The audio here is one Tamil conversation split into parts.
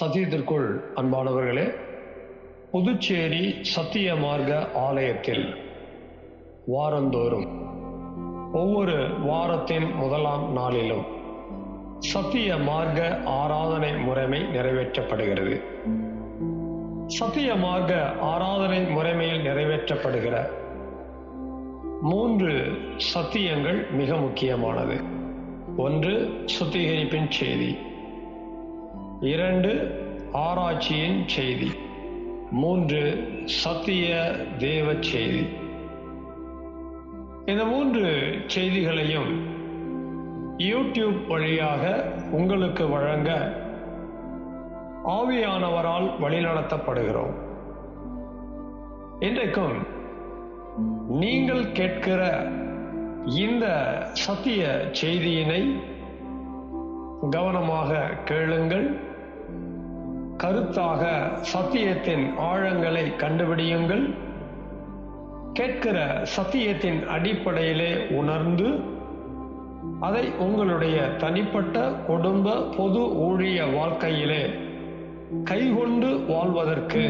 சத்தியத்திற்குள் அன்பானவர்களே புதுச்சேரி சத்திய மார்க்க ஆலயத்தில் வாரந்தோறும் ஒவ்வொரு வாரத்தின் முதலாம் நாளிலும் சத்திய மார்க்க ஆராதனை முறைமை நிறைவேற்றப்படுகிறது. சத்திய மார்க்க ஆராதனை முறைமையில் நிறைவேற்றப்படுகிற மூன்று சத்தியங்கள் மிக முக்கியமானது. ஒன்று சுத்திகரிப்பின் செய்தி. இரண்டு ஆராய்ச்சியின் செய்தி. மூன்று சத்திய தேவ செய்தி. இந்த மூன்று செய்திகளையும் யூடியூப் வழியாக உங்களுக்கு வழங்க ஆவியானவரால் வழிநடத்தப்படுகிறோம். இன்றைக்கும் நீங்கள் கேட்கிற இந்த சத்திய செய்தியினை கவனமாக கேளுங்கள். கருத்தாக சத்தியத்தின் ஆழங்களை கண்டுபிடியுங்கள். கேட்கிற சத்தியத்தின் அடிப்படையிலே உணர்ந்து அதை உங்களுடைய தனிப்பட்ட குடும்ப பொது ஊழிய வாழ்க்கையிலே கைகொண்டு வாழ்வதற்கு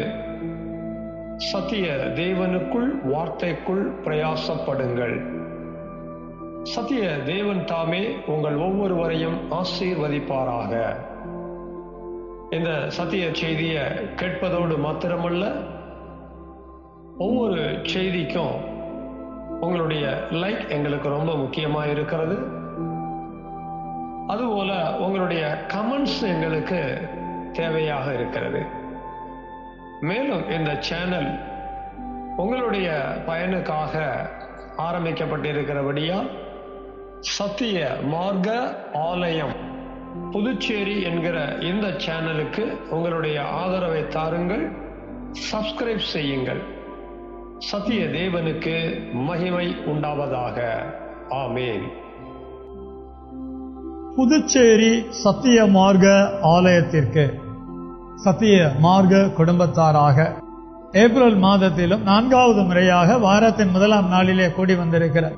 சத்திய தேவனுக்குள் வார்த்தைக்குள் பிரயாசப்படுங்கள். சத்திய தேவன் தாமே உங்கள் ஒவ்வொருவரையும் ஆசீர்வதிப்பாராக. இந்த சத்திய செய்தியை கேட்பதோடு மாத்திரமல்ல ஒவ்வொரு செய்திக்கும் உங்களுடைய லைக் எங்களுக்கு ரொம்ப முக்கியமாக இருக்கிறது. அதுபோல உங்களுடைய கமெண்ட்ஸ் எங்களுக்கு தேவையாக இருக்கிறது. மேலும் இந்த சேனல் உங்களுடைய பயனுக்காக ஆரம்பிக்கப்பட்டிருக்கிறபடியா சத்திய மார்க்க ஆலயம் புதுச்சேரி என்கிற இந்த சேனலுக்கு உங்களுடைய ஆதரவை தாருங்கள் சப்ஸ்கிரைப் செய்யுங்கள். சத்திய தேவனுக்கு மகிமை உண்டாவதாக. ஆமேன். புதுச்சேரி சத்திய மார்க ஆலயத்திற்கு சத்திய மார்க குடும்பத்தாராக ஏப்ரல் மாதத்திலும் நான்காவது முறையாக வாரத்தின் முதலாம் நாளிலே கூடி வந்திருக்கிற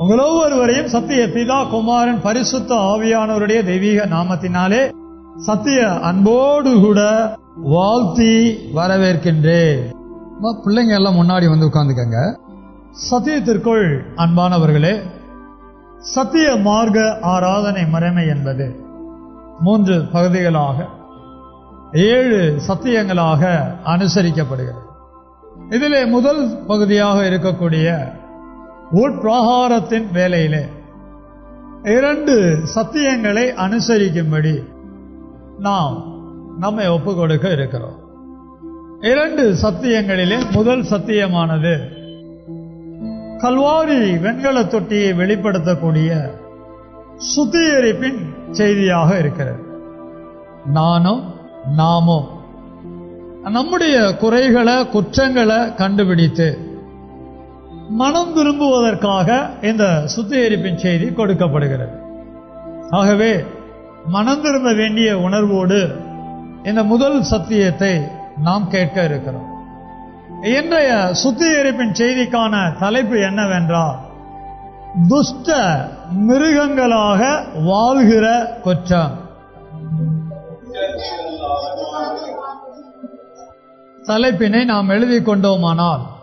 உங்கள் ஒவ்வொருவரையும் சத்திய பிதா குமாரன் பரிசுத்த ஆவியானவருடைய தெய்வீக நாமத்தினாலே சத்திய அன்போடு கூட வாழ்த்தி வரவேற்கின்றேன். பிள்ளைங்க எல்லாம் முன்னாடி வந்து உட்காந்துக்கங்க சத்தியத்திற்குள் அன்பானவர்களே சத்திய மார்க்க ஆராதனை மறைமை என்பது மூன்று பகுதிகளாக ஏழு சத்தியங்களாக அனுசரிக்கப்படுகிறது. இதிலே முதல் பகுதியாக இருக்கக்கூடிய உட்பிரகாரத்தின் வேலையிலே. இரண்டு சத்தியங்களை அனுசரிக்கும்படி நாம் நம்மை ஒப்பு கொடுக்க இருக்கிறோம். இரண்டு சத்தியங்களிலே முதல் சத்தியமானது கல்வாரி வெண்கல தொட்டியை வெளிப்படுத்தக்கூடிய சுத்திகரிப்பின் செய்தியாக இருக்கிறது. நானும் நாமும் நம்முடைய குறைகளை குற்றங்களை கண்டுபிடித்து மனம் திரும்புவதற்காக இந்த சுத்திகரிப்பின் செய்தி கொடுக்கப்படுகிறது. ஆகவே மனம் திரும்ப வேண்டிய உணர்வோடு இந்த முதல் சத்தியத்தை நாம் கேட்க இருக்கிறோம். இன்றைய சுத்திகரிப்பின் செய்திக்கான தலைப்பு என்னவென்றால் துஷ்ட மிருகங்களாக வாழ்கிற குற்றம். தலைப்பினை நாம் எழுதி கொண்டோமானால்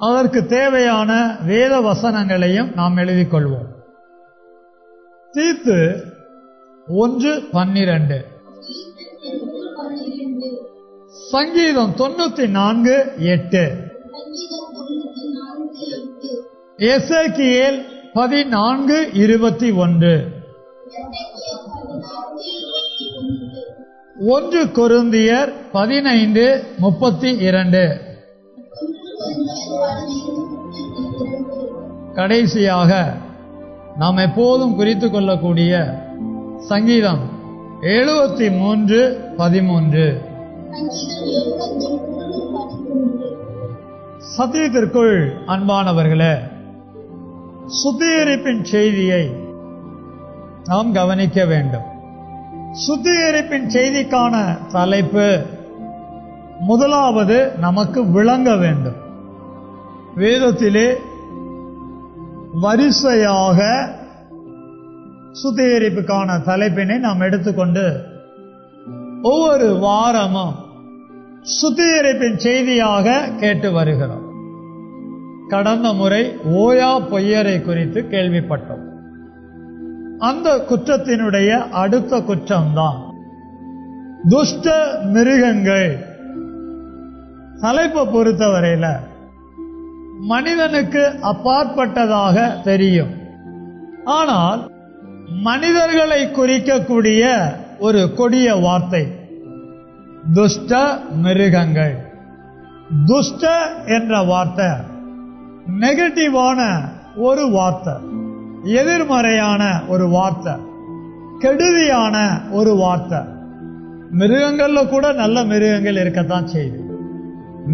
அதற்கு தேவையான வேத வசனங்களையும் நாம் எழுதி கொள்வோம் தீத்து ஒன்று பன்னிரண்டு. சங்கீதம் தொண்ணூத்தி நான்கு எட்டு. எசேக்கியேல் பதினான்கு இருபத்தி ஒன்று. ஒன்று கொருந்தியர் பதினைந்து முப்பத்தி இரண்டு. கடைசியாக நாம் எப்போதும் குறித்து கொள்ளக்கூடிய சங்கீதம் எழுபத்தி மூன்று பதிமூன்று. சத்தியத்திற்குள் அன்பானவர்களே சுத்திகரிப்பின் செய்தியை நாம் கவனிக்க வேண்டும். சுத்திகரிப்பின் செய்திக்கான தலைப்பு முதலாவது நமக்கு விளங்க வேண்டும். வேதத்திலே வரிசையாக சுத்திகரிப்புக்கான தலைப்பினை நாம் எடுத்துக்கொண்டு ஒவ்வொரு வாரமும் சுத்திகரிப்பின் செய்தியாக கேட்டு வருகிறோம். கடந்த முறை ஓயா பொய்யரை குறித்து கேள்விப்பட்டோம். அந்த குற்றத்தினுடைய அடுத்த குற்றம்தான். துஷ்ட மிருகங்கள். தலைப்பை பொறுத்தவரையில் மனிதனுக்கு அப்பாற்பட்டதாக தெரியும். ஆனால் மனிதர்களை குறிக்கக்கூடிய ஒரு கொடிய வார்த்தை துஷ்ட மிருகங்கள். துஷ்ட என்ற வார்த்தை நெகட்டிவான ஒரு வார்த்தை எதிர்மறையான ஒரு வார்த்தை கெடுதியான ஒரு வார்த்தை. மிருகங்கள்ல கூட நல்ல மிருகங்கள் இருக்கத்தான் செய்யுது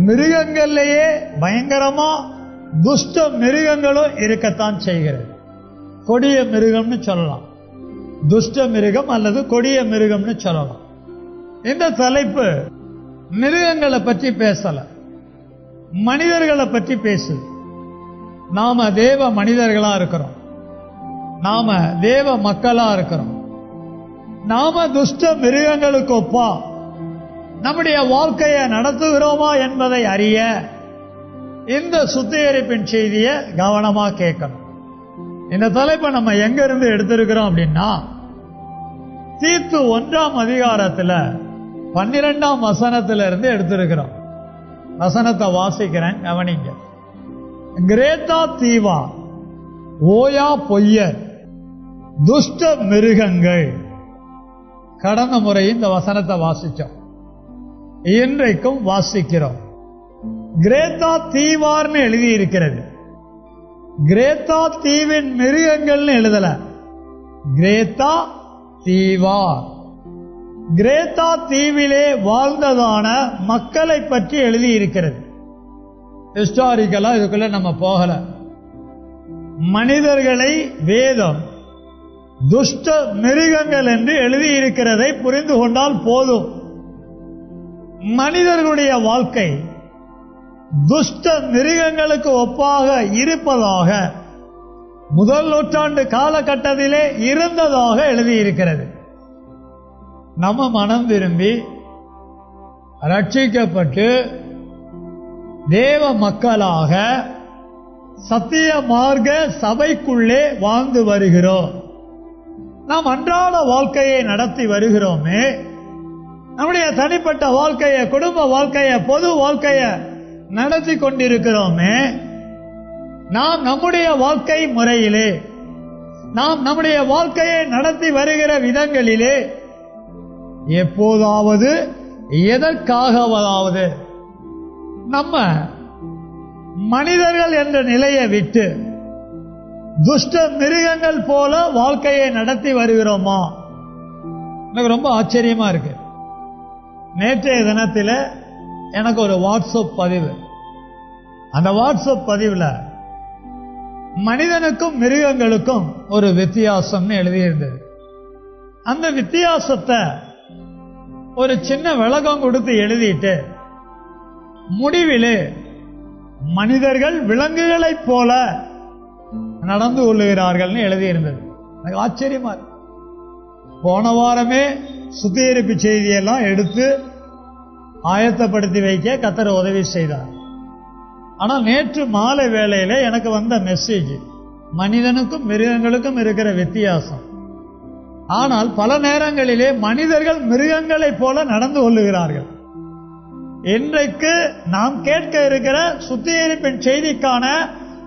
மிருகங்கள்லயே பயங்கரமா துஷ்ட மிருகங்களும் இருக்கத்தான் செய்கிறது. கொடிய மிருகம்னு சொல்லலாம். துஷ்ட மிருகம் அல்லது கொடிய மிருகம்னு சொல்லலாம். இந்த தலைப்பு மிருகங்களை பற்றி பேசல. மனிதர்களை பற்றி பேசுது. நாம தேவ மனிதர்களா இருக்கிறோம். நாம தேவ மக்களா இருக்கிறோம். நாம துஷ்ட மிருகங்களுக்கு ஒப்பா. நம்முடைய வாழ்க்கையை நடத்துகிறோமா என்பதை அறிய இந்த சுத்திகரிப்பின் செய்தியை கவனமா கேட்கணும். இந்த தலைப்பை நம்ம எங்க இருந்து எடுத்திருக்கிறோம் அப்படின்னா தீத்து ஒன்றாம் அதிகாரத்துல பன்னிரெண்டாம் வசனத்துல இருந்து எடுத்திருக்கிறோம். வசனத்தை வாசிக்கிறேன் கவனிங்க. கிரேத்தா தீவா ஓயா பொய்யர் துஷ்ட மிருகங்கள். கடந்த முறை இந்த வசனத்தை வாசிச்சோம். இன்றைக்கும் வாசிக்கிறோம். கிரேத்தா தீவார்னு எழுதி இருக்கிறது கிரேத்தா தீவின் மிருகங்கள்னு எழுதல. கிரேத்தா தீவார். கிரேத்தா தீவிலே வாழ்ந்ததான மக்களை பற்றி எழுதி இருக்கிறது ஹிஸ்டாரிக்கலா இதுக்குள்ள நம்ம போகல. மனிதர்களை வேதம் துஷ்ட மிருகங்கள் என்று எழுதியிருக்கிறதை புரிந்து கொண்டால் போதும். மனிதர்களுடைய வாழ்க்கை துஷ்ட மிருகங்களுக்கு ஒப்பாக இருப்பதாக முதல் நூற்றாண்டு காலகட்டத்திலே இருந்ததாக எழுதியிருக்கிறது. நம்ம மனம் திரும்பி ரட்சிக்கப்பட்டு தேவ மக்களாக சத்திய மார்க்க சபைக்குள்ளே வாழ்ந்து வருகிறோம். நாம் அன்றாட வாழ்க்கையை நடத்தி வருகிறோமே. நம்முடைய தனிப்பட்ட வாழ்க்கைய குடும்ப வாழ்க்கைய பொது வாழ்க்கையை நடத்தி கொண்டிருக்கிறோமே. நாம் நம்முடைய வாழ்க்கை முறையிலே நாம் நம்முடைய வாழ்க்கையை நடத்தி வருகிற விதங்களிலே எப்போதாவது எதற்காகவதாவது நம்ம மனிதர்கள் என்ற நிலையை விட்டு துஷ்ட மிருகங்கள் போல வாழ்க்கையை நடத்தி வருகிறோமா? எனக்கு ரொம்ப ஆச்சரியமா இருக்கு. நேற்றைய தினத்தில் எனக்கு ஒரு வாட்ஸ்அப் பதிவு. அந்த வாட்ஸ்அப் பதிவில் மனிதனுக்கும் மிருகங்களுக்கும் ஒரு வித்தியாசம்னு எழுதியிருந்தது. அந்த வித்தியாசத்தை ஒரு சின்ன விளக்கம் கொடுத்து எழுதிட்டு முடிவிலே மனிதர்கள் விலங்குகளைப் போல நடந்து கொள்ளுகிறார்கள்னு எழுதியிருந்தது. எனக்கு ஆச்சரியமா போன வாரமே சுத்திகரிப்பு செய்தியெல்லாம் எடுத்து ஆயத்தப்படுத்தி வைக்க கத்தர் உதவி செய்தார். ஆனால் நேற்று மாலை வேளையில் எனக்கு வந்த மெசேஜ் மனிதனுக்கும் மிருகங்களுக்கும் இருக்கிற வித்தியாசம். ஆனால் பல நேரங்களிலே மனிதர்கள் மிருகங்களைப் போல நடந்து கொள்ளுகிறார்கள். இன்றைக்கு நாம் கேட்க இருக்கிற சுத்திகரிப்பின் செய்திக்கான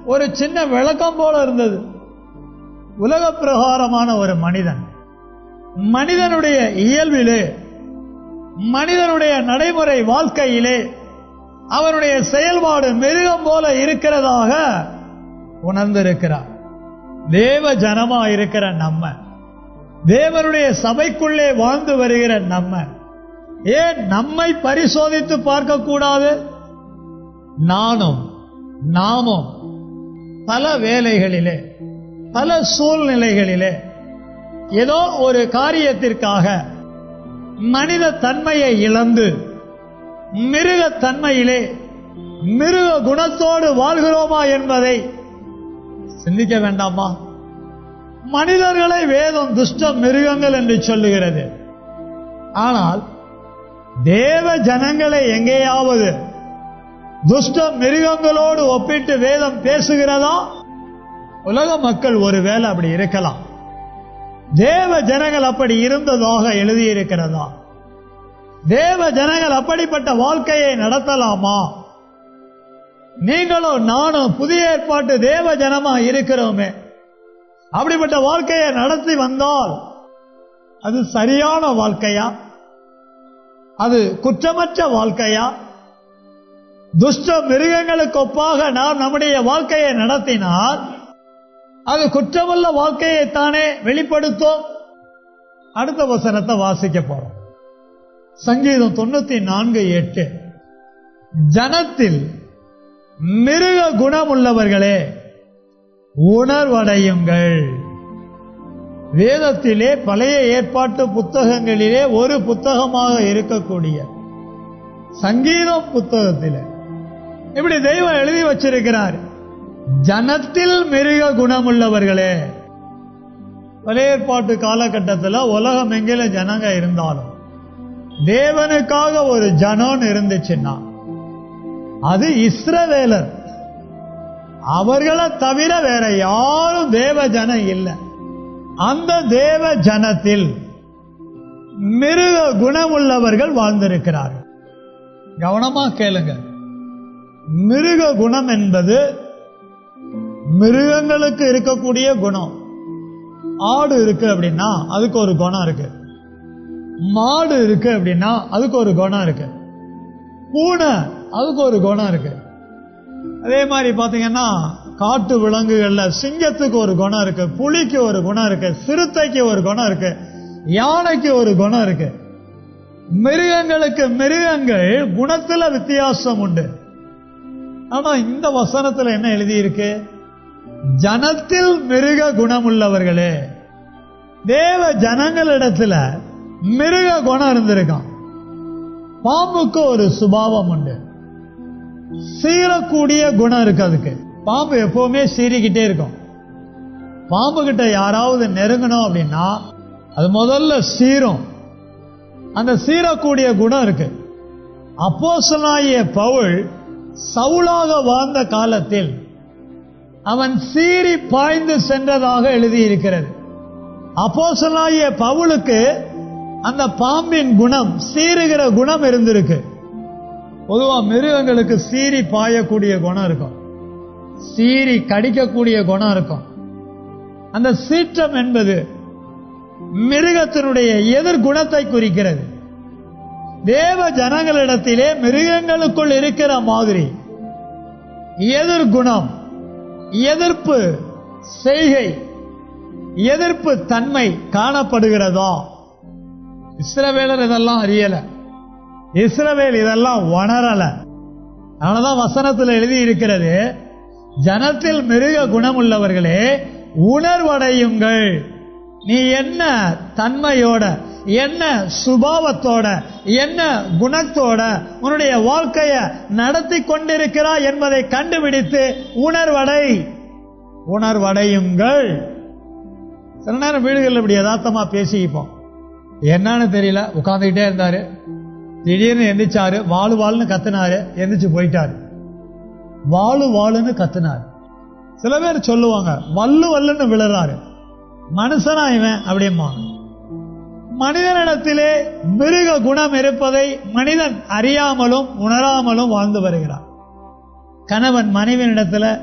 ஒரு சின்ன விளக்கம் போல இருந்தது. உலக பிரகாரமான ஒரு மனிதன். மனிதனுடைய இயல்பிலே மனிதனுடைய நடைமுறை வாழ்க்கையிலே அவனுடைய செயல்பாடு மிருகம் போல இருக்கிறதாக உணர்ந்திருக்கிறார் தேவ ஜனமா இருக்கிற நம்ம. தேவனுடைய சபைக்குள்ளே வாழ்ந்து வருகிற நம்ம. ஏன் நம்மை பரிசோதித்து பார்க்க கூடாது நானும் நாமும் பல வேலைகளிலே பல சூழ்நிலைகளிலே ஏதோ ஒரு காரியத்திற்காக மனித தன்மையை இழந்து மிருக தன்மையிலே மிருக குணத்தோடு வாழ்கிறோமா என்பதை சிந்திக்க வேண்டாமா? மனிதர்களை வேதம் துஷ்ட மிருகங்கள் என்று சொல்லுகிறது. ஆனால் தேவ ஜனங்களை எங்கேயாவது துஷ்ட மிருகங்களோடு ஒப்பிட்டு வேதம் பேசுகிறதா? உலக மக்கள் ஒருவேளை அப்படி இருக்கலாம். தேவ ஜனங்கள் அப்படி இருந்ததாக எழுதியிருக்கிறதா? தேவ ஜனங்கள் அப்படிப்பட்ட வாழ்க்கையை நடத்தலாமா? நீங்களும் நானும் புதிய ஏற்பாட்டு தேவ ஜனமா இருக்கிறோமே. அப்படிப்பட்ட வாழ்க்கையை நடத்தி வந்தால் அது சரியான வாழ்க்கையா? அது குற்றமற்ற வாழ்க்கையா? துஷ்ட மிருகங்களுக்கு ஒப்பாக நாம் நம்முடைய வாழ்க்கையை நடத்தினால் அது குற்றமல்ல வாழ்க்கையை தானே வெளிப்படுத்தும்? அடுத்த வசனத்தை வாசிக்க போறோம். சங்கீதம் தொண்ணூத்தி நான்கு எட்டு. ஜனத்தில் மிருக குணமுள்ளவர்களே உணர்வடையுங்கள். வேதத்திலே பழைய ஏற்பாட்டு புத்தகங்களிலே ஒரு புத்தகமாக இருக்கக்கூடிய சங்கீதம் புத்தகத்தில். இப்படி தெய்வம் எழுதி வச்சிருக்கிறார். ஜனத்தில் மிருக குணமுள்ளவர்களே. பழைய ஏற்பாட்டு காலகட்டத்தில் உலகம் எங்கில ஜனங்க இருந்தாலும் தேவனுக்காக ஒரு ஜனம் இருந்துச்சுன்னா அது இஸ்ரவேலர். அவர்களை தவிர வேற யாரும் தேவ ஜனம் இல்லை. அந்த தேவ ஜனத்தில் மிருக குணமுள்ளவர்கள் வாழ்ந்திருக்கிறார்கள். கவனமா கேளுங்க. மிருக குணம் என்பது மிருகங்களுக்கு இருக்கக்கூடிய குணம். ஆடு இருக்கு அப்படின்னா அதுக்கு ஒரு குணம் இருக்கு. மாடு இருக்கு அப்படின்னா அதுக்கு ஒரு குணம் இருக்கு. பூனை அதுக்கு ஒரு குணம் இருக்கு. அதே மாதிரி பாத்தீங்கன்னா காட்டு விலங்குகள்ல சிங்கத்துக்கு ஒரு குணம் இருக்கு புலிக்கு ஒரு குணம் இருக்கு சிறுத்தைக்கு ஒரு குணம் இருக்கு யானைக்கு ஒரு குணம் இருக்கு. மிருகங்களுக்கு மிருகங்கள் குணத்துல வித்தியாசம் உண்டு. ஆனா இந்த வசனத்துல என்ன எழுதியிருக்கு? ஜனத்தில் மிருக குணமுள்ளவர்களே தேவ ஜனங்களிடத்துல மிருக குணம் இருந்திருக்கான். பாம்புக்கு ஒரு சுபாவம் உண்டு. சீரக்கூடிய குணம் இருக்கு அதுக்கு. பாம்பு எப்பவுமே சீறிக்கிட்டே இருக்கும். பாம்பு கிட்ட யாராவது நெருங்கணும் அப்படின்னா அது முதல்ல சீரும் அந்த சீரக்கூடிய குணம் இருக்கு. அப்போசனாகிய பவுல் சவுலாக வாழ்ந்த காலத்தில் அவன் சீறி பாய்ந்து சென்றதாக எழுதியிருக்கிறது. அப்போசனாயிய பவுலுக்கு அந்த பாம்பின் குணம் சீறுகிற குணம் இருந்திருக்கு. பொதுவா மிருகங்களுக்கு சீறி பாயக்கூடிய குணம் இருக்கும். சீறி கடிக்கக்கூடிய குணம் இருக்கும். அந்த சீற்றம் என்பது மிருகத்தினுடைய எதிர்குணத்தை குறிக்கிறது. தேவ ஜனங்களிடத்திலே மிருகங்களுக்குள் இருக்கிற மாதிரி எதிர்குணம் எதிர்ப்பு செய்கை எதிர்ப்பு தன்மை காணப்படுகிறதா? இஸ்ரவேலர் இதெல்லாம் அறியல. இஸ்ரவேல் இதெல்லாம் உணரல. அதனாலதான் வசனத்தில் எழுதி இருக்கிறது ஜனத்தில் மிருக குணமுள்ளவர்களே உணர்வடையுங்கள். நீ என்ன தன்மையோட என்ன சுபாவத்தோட என்ன குணத்தோட உன்னுடைய வாழ்க்கைய நடத்தி கொண்டிருக்கிறாய் என்பதை கண்டுபிடித்து உணர்வடை. உணர்வடையுங்கள். சில நேரம் வீடுகளில் இப்படி யதார்த்தமா பேசிப்போம் என்னன்னு தெரியல உட்காந்துக்கிட்டே இருந்தார். திடீர்னு எந்திரிச்சாரு வாழு வாழுன்னு கத்துனாரு எந்திரிச்சு போயிட்டாரு. வாழு வாழுன்னு கத்துனாரு. சில பேர் சொல்லுவாங்க வல்லு வல்லுன்னு விழுறாரு. மனுஷனா இவன் அப்படிமா மனிதனிடத்திலே மிருக குணம் இருப்பதை மனிதன் அறியாமலும் உணராமலும் வாழ்ந்து வருகிறான். கணவன் மனைவியிடத்துல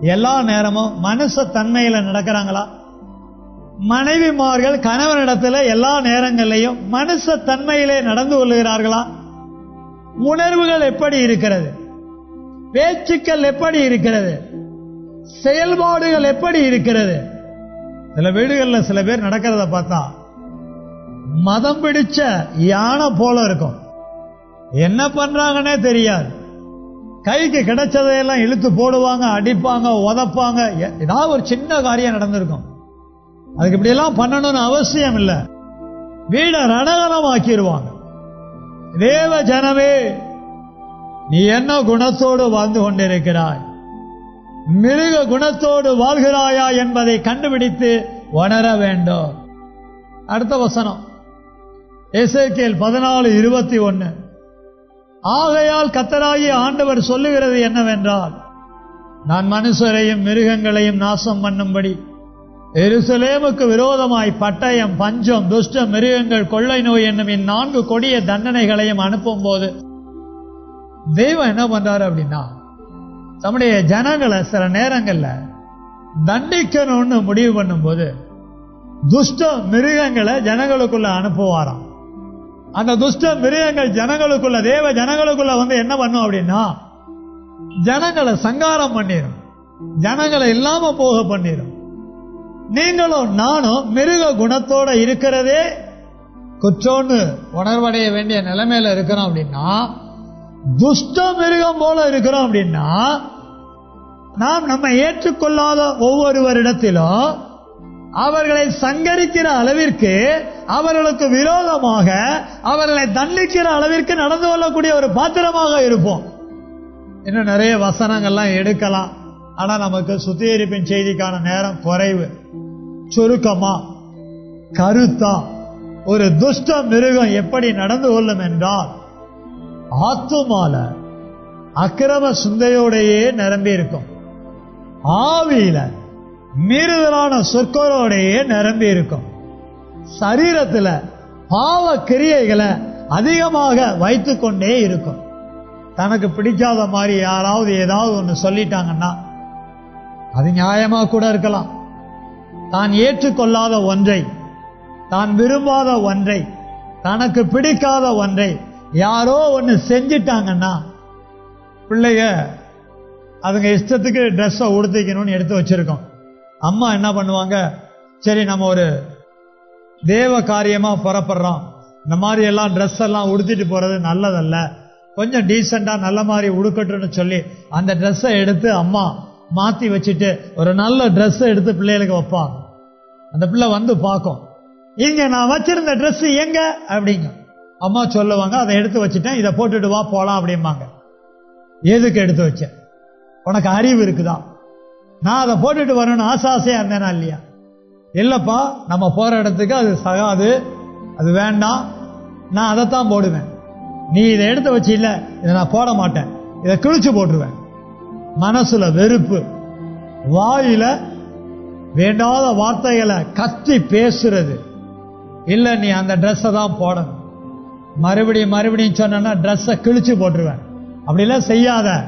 எல்லா நேரமும் மனுஷ தன்மையில நடக்கிறாங்களா? மனைவிமார்கள் கணவனிடத்தில் எல்லா நேரங்களிலையும் மனுஷ தன்மையிலே நடந்து கொள்ளுகிறார்களா? உணர்வுகள் எப்படி இருக்கிறது? பேச்சுக்கள் எப்படி இருக்கிறது? செயல்பாடுகள் எப்படி இருக்கிறது? சில வீடுகளில் சில பேர் நடக்கிறத பார்த்தா மதம் பிடிச்ச யானை போல இருக்கும். என்ன பண்றாங்கன்னே தெரியாது. கைக்கு கிடைச்சதையெல்லாம் இழுத்து போடுவாங்க அடிப்பாங்க உதப்பாங்க. எ- ஏதாவது ஒரு சின்ன காரியம் நடந்திருக்கும். அதுக்கு இப்படி எல்லாம் பண்ணணும்னு அவசியம் இல்லை. வீடை ரணகரம் ஆக்கிடுவாங்க தேவ ஜனமே நீ என்ன குணத்தோடு வாழ்ந்து கொண்டிருக்கிறாய்? மிருக குணத்தோடு வாழ்கிறாயா என்பதை கண்டுபிடித்து உணர வேண்டும். அடுத்த வசனம். எசேக்கியல் பதினாலு இருபத்தி ஒன்னு. ஆகையால் கத்தராகிய ஆண்டவர் சொல்லுகிறது என்னவென்றால் நான் மனுஷரையும் மிருகங்களையும் நாசம் பண்ணும்படி எருசலேமுக்கு விரோதமாய் பட்டயம் பஞ்சம் துஷ்ட மிருகங்கள் கொள்ளை நோய் என்னும் இந்நான்கு கொடிய தண்டனைகளையும் அனுப்பும் போது தெய்வம் என்ன பண்றாரு அப்படின்னா தம்முடைய ஜனங்களை சில நேரங்கள்ல தண்டிக்கணும்னு முடிவு பண்ணும்போது துஷ்ட மிருகங்களை ஜனங்களுக்குள்ள அனுப்புவாராம். அந்த துஷ்ட மிருகங்கள் ஜனங்களுக்குள்ள தேவ ஜனங்களுக்குள்ள வந்து என்ன பண்ணும் அப்படின்னா ஜனங்களை சங்காரம் பண்ணிடும் ஜனங்களை இல்லாம போக பண்ணிடும் நீங்களும் நானும் மிருக குணத்தோட இருக்கிறதே. குற்றோன்னு உணர்வடைய வேண்டிய நிலைமையில இருக்கிறோம் அப்படின்னா துஷ்ட மிருகம் போல இருக்கிறோம் அப்படின்னா நாம் நம்ம ஏற்றுக்கொள்ளாத ஒவ்வொருவரிடத்திலும் அவர்களை சங்கரிக்கிற அளவிற்கு அவர்களுக்கு விரோதமாக அவர்களை தண்டிக்கிற அளவிற்கு நடந்து கொள்ளக்கூடிய ஒரு பாத்திரமாக இருப்போம். இன்னும் நிறைய வசனங்கள்லாம் எடுக்கலாம். ஆனா நமக்கு சுத்திகரிப்பின் செய்திக்கான நேரம் குறைவு. சுருக்கமா கருத்தா ஒரு துஷ்ட மிருகம் எப்படி நடந்து கொள்ளும் என்றால் ஆத்துமால அக்கிரம சிந்தையோடையே நிரம்பி இருக்கும் ஆவியில மீறுதலான சொற்களோடையே நிரம்பி இருக்கும் சரீரத்துல பாவ கிரியைகளை அதிகமாக வைத்து கொண்டே இருக்கும். தனக்கு பிடிக்காத மாதிரி யாராவது ஏதாவது ஒன்று சொல்லிட்டாங்கன்னா அது நியாயமா கூட இருக்கலாம். தான் ஏற்றுக்கொள்ளாத ஒன்றை தான் விரும்பாத ஒன்றை தனக்கு பிடிக்காத ஒன்றை யாரோ ஒன்று செஞ்சிட்டாங்கன்னா பிள்ளைய அதுங்க இஷ்டத்துக்கு ட்ரெஸ்ஸை உடுத்திக்கணும்னு எடுத்து வச்சிருக்கோம். அம்மா என்ன பண்ணுவாங்க? சரி நம்ம ஒரு தேவ காரியமாக புறப்படுறோம். இந்த மாதிரி எல்லாம் ட்ரெஸ் எல்லாம் உடுத்திட்டு போகிறது நல்லதல்ல. கொஞ்சம் டீசெண்டாக நல்ல மாதிரி உடுக்கட்டும்னு சொல்லி அந்த ட்ரெஸ்ஸை எடுத்து அம்மா மாற்றி வச்சுட்டு ஒரு நல்ல ட்ரெஸ்ஸை எடுத்து பிள்ளைகளுக்கு வைப்பாங்க. அந்த பிள்ளை வந்து பார்க்கும். இங்க நான் வச்சிருந்த ட்ரெஸ் எங்க? அப்படிங்க. அம்மா சொல்லுவாங்க அதை எடுத்து வச்சுட்டேன் இதை போட்டுட்டு வா போலாம் அப்படிம்பாங்க. எதுக்கு எடுத்து வச்சேன் உனக்கு அறிவு இருக்குதா? நான் அதை போட்டுட்டு வரணும்னு ஆசை ஆசையா இருந்தேனா இல்லையா? இல்லப்பா நம்ம போற இடத்துக்கு அது சகாது அது வேண்டாம். நான் அதைத்தான் போடுவேன். நீ இதை எடுத்து வச்சு இல்லை இதை நான் போட மாட்டேன். இதை கிழிச்சு போட்டுருவேன். மனசுல வெறுப்பு. வாயில வேண்டாத வார்த்தைகளை கத்தி பேசுறது. இல்ல நீ அந்த ட்ரெஸ்ஸை தான் போடணும். மறுபடியும் மறுபடியும் சொன்னா ட்ரெஸ்ஸை கிழிச்சு போட்டுருவேன். அப்படிலாம் செய்யாத.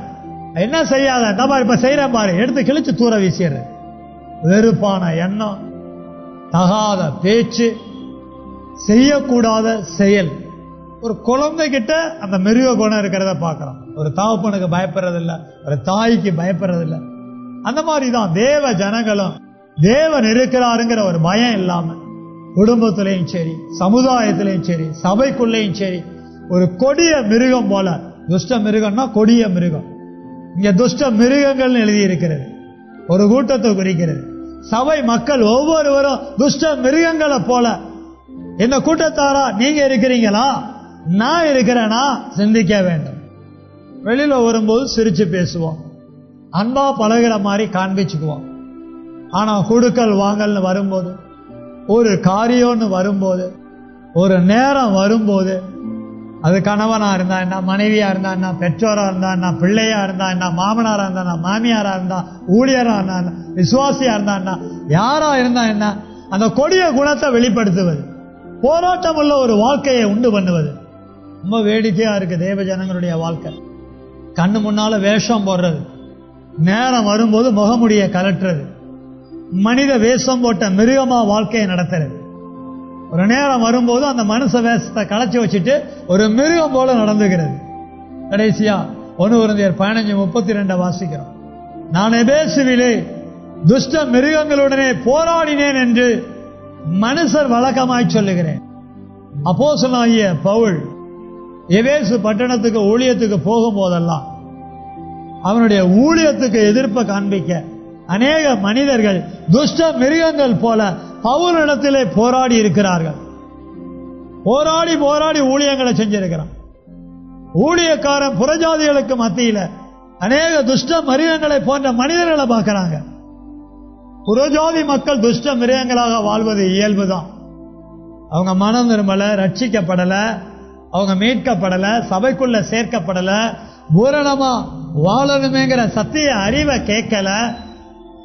என்ன செய்யாத? இந்த மாதிரி இப்ப செய்யறேன் பாரு. எடுத்து கிழிச்சு தூர வீசிடுறது. வெறுப்பான எண்ணம். தகாத பேச்சு. செய்யக்கூடாத செயல். ஒரு குழந்தைகிட்ட அந்த மிருக குணம் இருக்கிறத பார்க்கலாம். ஒரு தாப்பனுக்கு பயப்படுறதில்ல. ஒரு தாய்க்கு பயப்படுறதில்ல. அந்த மாதிரி தான். தேவ ஜனங்களும் தேவன் இருக்கிறாருங்கிற ஒரு பயம் இல்லாம குடும்பத்திலையும் சரி சமுதாயத்திலையும் சரி சபைக்குள்ளேயும் சரி ஒரு கொடிய மிருகம் போல துஷ்ட மிருகம்னா கொடிய மிருகம். இங்க துஷ்ட மிருகங்கள் எழுதி இருக்கிறது ஒரு கூட்டத்தை குறிக்கிறது. சபை மக்கள் ஒவ்வொருவரும் துஷ்ட மிருகங்களை போல இந்த கூட்டத்தாரா நீங்க இருக்கிறீங்களா? நான் இருக்கிறேனா? சிந்திக்க வேண்டும். வெளியில வரும்போது சிரிச்சு பேசுவோம். அன்பா பழகிற மாதிரி காண்பிச்சுக்குவோம். ஆனால் குடுக்கல் வாங்கல்னு வரும்போது ஒரு காரியம்னு வரும்போது ஒரு நேரம் வரும்போது அது கணவனாக இருந்தா என்ன மனைவியாக இருந்தா என்ன பெற்றோராக இருந்தா என்ன பிள்ளையாக இருந்தா என்ன மாமனாராக இருந்தா என்ன மாமியாராக இருந்தா ஊழியராக இருந்தா என்ன விசுவாசியாக இருந்தா என்ன யாராக இருந்தா என்ன அந்த கொடிய குணத்தை வெளிப்படுத்துவது போராட்டம் உள்ள ஒரு வாழ்க்கையை உண்டு பண்ணுவது. ரொம்ப வேடிக்கையாக இருக்குது தேவ ஜனங்களுடைய வாழ்க்கை. கண்ணு முன்னால வேஷம் போடுறது. நேரம் வரும்போது முகமுடியை கலட்டுறது. மனித வேஷம் போட்ட மிருகமா வாழ்க்கையை நடத்துறது. ஒரு நேரம் வரும்போது அந்த மனுஷ வேஷத்தை களைச்சி வச்சுட்டு ஒரு மிருகம் போல நடந்துகிறது. கடைசியா ஒன்று குருந்தியர் பதினஞ்சு முப்பத்தி ரெண்டை வாசிக்கிறோம். நான் எபேசுவிலே துஷ்ட மிருகங்களுடனே போராடினேன் என்று மனுஷர் வழக்கமாய் சொல்லுகிறேன். அப்போஸ்தலனாகிய பவுல் எபேசு பட்டணத்துக்கு ஊழியத்துக்கு போகும் போதெல்லாம் அவனுடைய ஊழியத்துக்கு எதிர்ப்பை காண்பிக்க அநேக மனிதர்கள் துஷ்ட மிருகங்கள் போல பவுலிடத்திலே போராடி இருக்கிறார்கள். போராடி போராடி ஊழியங்களை செஞ்சிருக்கிறான். ஊழியக்காரன் புறஜாதிகளுக்கு மத்தியில அநேக துஷ்ட மிருகங்களை போன்ற மனிதர்களை பார்க்கறாங்க. புறஜாதி மக்கள் துஷ்ட மிருகங்களாக வாழ்வது இயல்புதான். அவங்க மனம் திரும்பல ரட்சிக்கப்படல அவங்க மீட்கப்படல சபைக்குள்ள சேர்க்கப்படல பூரணமா வாழணுமேங்கிற சத்திய அறிவை கேட்கல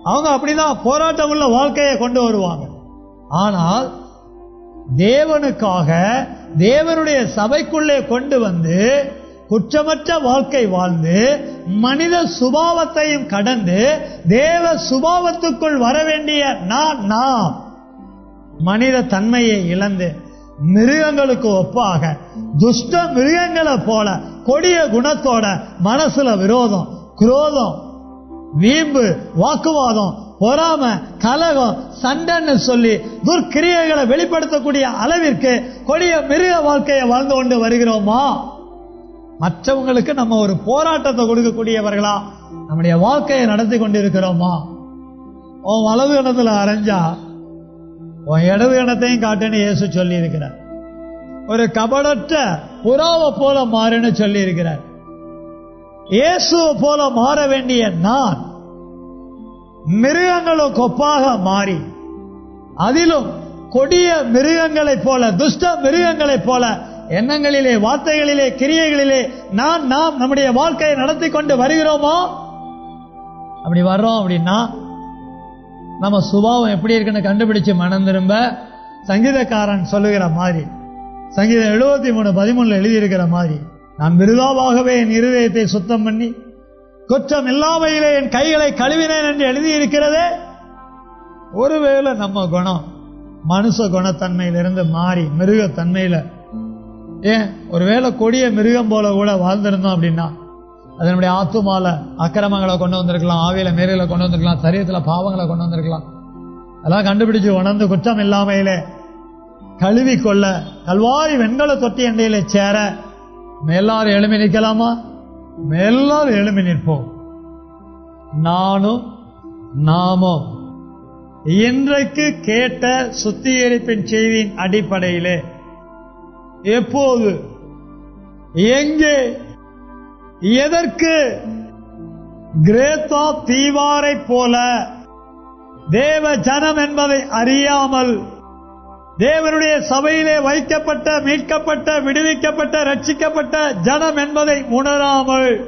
அவங்க அப்படிதான் போராட்டம் உள்ள வாழ்க்கையை கொண்டு வருவாங்க. ஆனால் தேவனுக்காக தேவனுடைய சபைக்குள்ளே கொண்டு வந்து குற்றமற்ற வாழ்க்கை வாழ்ந்து மனித சுபாவத்தையும் கடந்து தேவ சுபாவத்துக்குள் வர வேண்டிய நான் நாம். மனித தன்மையை இழந்து மிருகங்களுக்கு ஒப்பாக துஷ்ட மிருகங்களை போல கொடிய குணத்தோட மனசுல விரோதம் குரோதம் வீம்பு வாக்குவாதம் பொறாம கலகம் சண்டைன்னு சொல்லி துர்க்கிரியைகளை வெளிப்படுத்தக்கூடிய அளவிற்கு கொடிய மிருக வாழ்க்கையை வாழ்ந்து கொண்டு வருகிறோமா? மற்றவங்களுக்கு நம்ம ஒரு போராட்டத்தை கொடுக்கக்கூடியவர்களா? நம்முடைய வாழ்க்கையை நடத்தி கொண்டிருக்கிறோமா? உன் வலது கணத்துல அரைஞ்சா உன் இடது கணத்தையும் காட்டுன்னு இயேசு சொல்லி இருக்கிறார் ஒரு கபடற்ற புறாவை போல மாறுன்னு சொல்லி இருக்கிறார் இயேசுவை போல மாற வேண்டிய நான் மிருகங்களுக்கு ஒப்பாக மாறி அதிலும் கொடிய மிருகங்களைப் போல துஷ்ட மிருகங்களைப் போல எண்ணங்களிலே வார்த்தைகளிலே கிரியைகளிலே நான் நாம் நம்முடைய வாழ்க்கையை நடத்தி கொண்டு வருகிறோமோ? அப்படி வர்றோம் அப்படின்னா நம்ம சுபாவம் எப்படி இருக்குன்னு கண்டுபிடிச்சு மனம் திரும்ப சங்கீதக்காரன் சொல்லுகிற மாதிரி சங்கீதம் எழுபத்தி மூணு பதிமூணுல எழுதியிருக்கிற மாதிரி நான் மிருதாவாகவே என் இருதயத்தை சுத்தம் பண்ணி குற்றம் இல்லாமையிலே என் கைகளை கழுவினேன் என்று எழுதியிருக்கிறதே ஒருவேளை நம்ம குணம் மனுஷ குணத்தன்மையிலிருந்து மாறி மிருகத்தன்மையில ஏன்? ஒருவேளை கொடிய மிருகம் போல கூட வாழ்ந்திருந்தோம் அப்படின்னா அதனுடைய ஆத்துமால அக்கிரமங்களை கொண்டு வந்திருக்கலாம் ஆவியில மேரில கொண்டு வந்திருக்கலாம் சரீரத்தில் பாவங்களை கொண்டு வந்திருக்கலாம். அதெல்லாம் கண்டுபிடிச்சு உணர்ந்து குற்றம் இல்லாமையிலே கழுவி கொள்ள கல்வாரி வெண்கல தொட்டி எண்டையில சேர மேலாரும் எழுமி நிற்கலாமா? மேலாரும் எழுமி நிற்போம். நானும் நாமும் இன்றைக்கு கேட்ட சுத்திகரிப்பின் செய்தியின் அடிப்படையிலே எப்போது எங்கே எதற்கு கிரேத்தா தீவாரை போல தேவ ஜனம் என்பதை அறியாமல் தேவனுடைய சபையிலே வைக்கப்பட்ட மீட்கப்பட்ட விடுவிக்கப்பட்ட ரட்சிக்கப்பட்ட ஜனம் என்பதை உணராமல்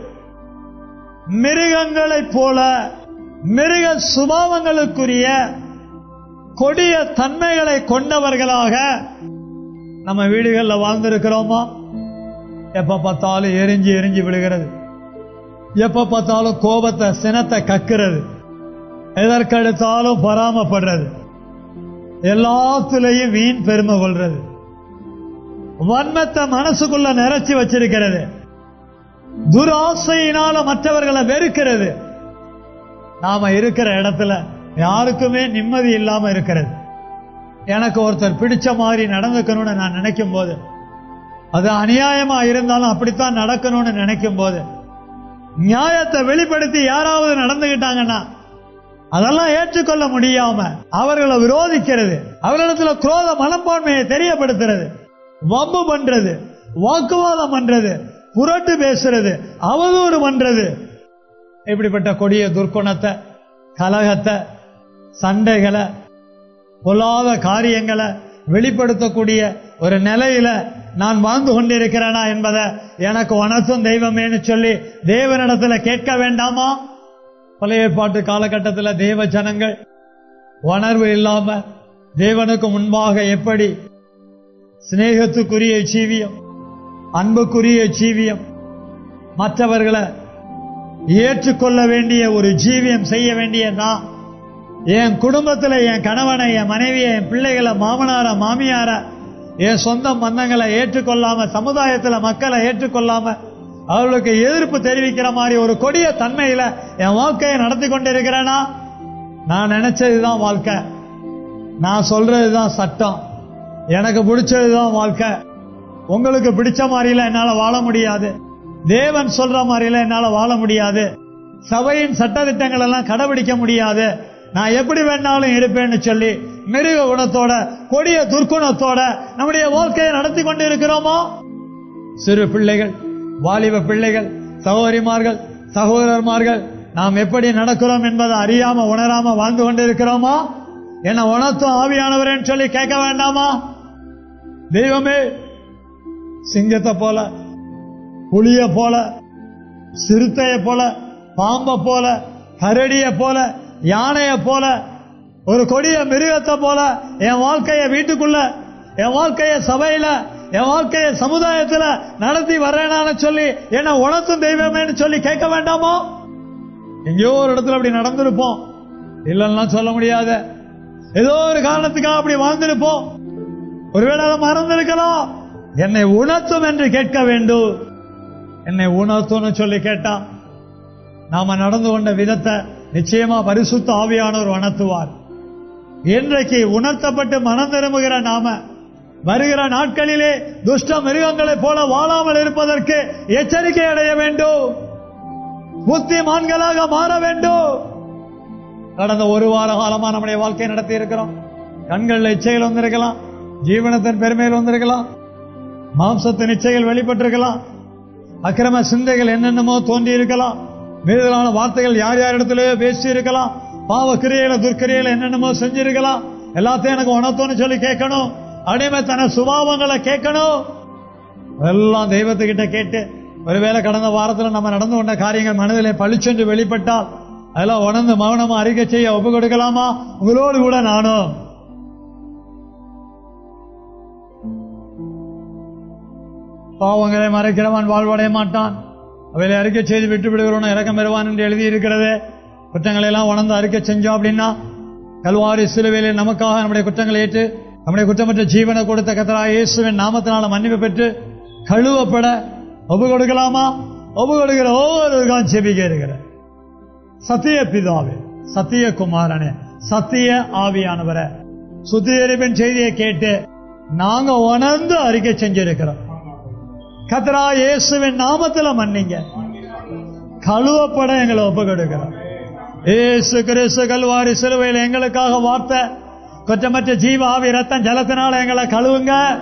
மிருகங்களைப் போல மிருக சுபாவங்களுக்குரிய கொடிய தன்மைகளை கொண்டவர்களாக நம்ம வீடுகளில் வாழ்ந்திருக்கிறோமா? எப்ப பார்த்தாலும் எரிஞ்சு எரிஞ்சு விழுகிறது. எப்ப பார்த்தாலும் கோபத்தை சினத்தை கக்குறது. எதற்கெடுத்தாலும் பராமப்படுறது. எல்லாத்துலயும் வீண் பெருமை கொள்றது. வன்மத்தை மனசுக்குள்ள நிறைச்சி வச்சிருக்கிறது. துராசையினால மற்றவர்களை வெறுக்கிறது. நாம இருக்கிற இடத்துல யாருக்குமே நிம்மதி இல்லாம இருக்கிறது. எனக்கு ஒருத்தர் பிடிச்ச மாதிரி நடந்துக்கணும்னு நான் நினைக்கும் போது அது அநியாயமா இருந்தாலும் அப்படித்தான் நடக்கணும்னு நினைக்கும் போது நியாயத்தை வெளிப்படுத்தி யாராவது நடந்துகிட்டாங்கன்னா அதெல்லாம் ஏற்றுக்கொள்ள முடியாம அவர்களை விரோதிக்கிறது. அவர்களிடத்துல குரோத மனப்பான்மையை தெரியப்படுத்துறது. வம்பு பண்றது வாக்குவாதம் பண்றது புரட்டு பேசுறது அவதூறு பண்றது. இப்படிப்பட்ட கொடிய துர்க்குணத்தை கலகத்தை சண்டைகளை பொல்லாத காரியங்களை வெளிப்படுத்தக்கூடிய ஒரு நிலையில நான் வாழ்ந்து கொண்டிருக்கிறேனா என்பதை எனக்கு உணர்த்தும் தெய்வமேன்னு சொல்லி தேவனிடத்துல கேட்க வேண்டாமா? பழைய ஏற்பாட்டு காலகட்டத்தில் தேவ ஜனங்கள் உணர்வு இல்லாம தேவனுக்கு முன்பாக எப்படி சிநேகத்துக்குரிய ஜீவியம் அன்புக்குரிய ஜீவியம் மற்றவர்களை ஏற்றுக்கொள்ள வேண்டிய ஒரு ஜீவியம் செய்ய வேண்டிய நான் என் குடும்பத்தில் என் கணவனை என் மனைவியை என் பிள்ளைகளை மாமனார மாமியார என் சொந்த பந்தங்களை ஏற்றுக்கொள்ளாம சமுதாயத்தில் மக்களை ஏற்றுக்கொள்ளாம அவர்களுக்கு எதிர்ப்பு தெரிவிக்கிற மாதிரி ஒரு கொடிய தன்மையில என் வாழ்க்கையை நடத்தி கொண்டிருக்கிறேனா? நான் நினைச்சதுதான் வாழ்க்கை. நான் சொல்றதுதான் சட்டம். எனக்கு பிடிச்சதுதான் வாழ்க்கை. உங்களுக்கு பிடிச்ச மாதிரில என்னால வாழ முடியாது. தேவன் சொல்ற மாதிரில என்னால வாழ முடியாது. சபையின் சட்டதிட்டங்கள் எல்லாம் கடைபிடிக்க முடியாது. நான் எப்படி வேணாலும் இருப்பேன்னு சொல்லி மிருக குணத்தோட கொடிய துர்க்குணத்தோட நம்முடைய வாழ்க்கையை நடத்தி கொண்டு இருக்கிறோமோ சிறு பிள்ளைகள் வாலிப பிள்ளைகள் சகோதரிமார்கள் சகோதரர்மார்கள் நாம் எப்படி நடக்கிறோம் என்பதை அறியாம உணராம வாழ்ந்து கொண்டிருக்கிறோமா? என்ன உணர்த்தும் ஆவியானவரேன்னு சொல்லி கேட்க வேண்டாமா? தெய்வமே சிங்கத்தை போல புளிய போல சிறுத்தைய போல பாம்ப போல கரடிய போல யானைய போல ஒரு கொடிய மிருகத்தை போல என் வாழ்க்கைய வீட்டுக்குள்ள என் வாழ்க்கைய சபையில என் வாழ்க்கையை சமுதாயத்தில் நடத்தி வரேனான்னு சொல்லி என்ன உணர்த்தும் தெய்வமேன்னு சொல்லி கேட்க வேண்டாமோ? எங்கேயோ ஒரு இடத்துல அப்படி நடந்திருப்போம். இல்லைன்னா சொல்ல முடியாது. ஏதோ ஒரு காரணத்துக்காக அப்படி வாழ்ந்திருப்போம். ஒருவேளை அதை மறந்திருக்கலாம். என்னை உணர்த்தும் என்று கேட்க வேண்டும். என்னை உணர்த்தும்னு சொல்லி கேட்டான். நாம நடந்து கொண்ட விதத்தை நிச்சயமா பரிசுத்த ஆவியானவர் உணர்த்துவார் இன்றைக்கு உணர்த்தப்பட்டு மனம் திரும்புகிற நாம வருகிற நாட்களிலே துஷ்ட மிருகங்களைப் போல வாழாமல் இருப்பதற்கு எச்சரிக்கை அடைய வேண்டும். புத்திமான்களாக மாற வேண்டும். கடந்த ஒரு வார காலமா நம்முடைய வாழ்க்கையை நடத்தி இருக்கிறோம். கண்கள் இச்சைகள் வந்திருக்கலாம். ஜீவனத்தின் பெருமையில் வந்திருக்கலாம். மாம்சத்தின் இச்சைகள் வெளிப்பட்டிருக்கலாம். அக்கிரம சிந்தைகள் என்னென்னமோ தோன்றி இருக்கலாம் மீதலான வார்த்தைகள் யார் யார் இடத்துலயோ பேசி இருக்கலாம் பாவ கிரியையில துர்க்கிரியையில என்னென்னமோ செஞ்சிருக்கலாம். எல்லாத்தையும் எனக்கு உணர்த்தோன்னு சொல்லி கேட்கணும். அடிமைத்தன சுபாவங்களை கேட்கணும். எல்லாம் தெய்வத்துக்கிட்ட கேட்டு ஒருவேளை கடந்த வாரத்துல நம்ம நடந்து கொண்ட காரியங்கள் மனதிலே பளிச்சென்று வெளிப்பட்டால் அதெல்லாம் உணர்ந்து மௌனமா அறிக்கை செய்ய ஒப்பு கொடுக்கலாமா உங்களோடு கூட நானும். பாவங்களை மறைக்கிறவன் வாழ்வடைய மாட்டான். அவைகளை அறிக்கை செய்து விட்டு விடுகிறோம் இறக்கம் பெறுவான் என்று எழுதி இருக்கிறதே குற்றங்களை எல்லாம் உணர்ந்து அறிக்கை செஞ்சோம் அப்படின்னா கல்வாரி சிலுவையிலே நமக்காக நம்முடைய குற்றங்களை ஏற்று நம்முடைய குற்றமற்ற ஜீவனை கொடுத்த கத்தரா இயேசுவின் நாமத்தினால மன்னிப்பு பெற்று கழுவப்பட ஒப்பு கொடுக்கலாமா ஒப்பு கொடுக்கிற ஒவ்வொரு செபிக்க இருக்கிற. சத்திய பிதாவே சத்திய குமாரனே சத்திய ஆவியானவரை சுத்திகரிப்பின் செய்தியை கேட்டு நாங்க உணர்ந்து அறிக்கை செஞ்சிருக்கிறோம். கத்தரா இயேசுவின் நாமத்துல மன்னிங்க. கழுவப்பட எங்களை ஒப்பு கொடுக்கிறோம் ஏசு கிறிஸ்து கல்வாரி சிலுவையில் எங்களுக்காக வார்த்தை குற்றமற்ற ஜீவ ஆவி ரத்தம் ஜலத்தினால எங்களை கழுவுங்க.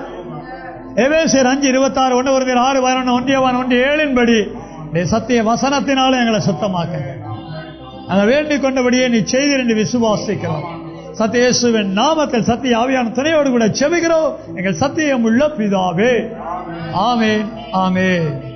எவேசியர் அஞ்சு இருபத்தாறு ஒன்று ஒரு ஆறு பதினொன்று ஒன்றியவன் ஒன்று ஏழின்படி நீ சத்திய வசனத்தினால எங்களை சுத்தமாக்குங்க. அதை வேண்டிக் கொண்டபடியே நீ செய்தி என்று விசுவாசிக்கிறோம். சத்தியேசுவின் நாமத்தில் சத்திய ஆவியான துணையோடு கூட செவிகிறோம் எங்கள் சத்தியம் உள்ள பிதாவே. ஆமேன் ஆமேன்.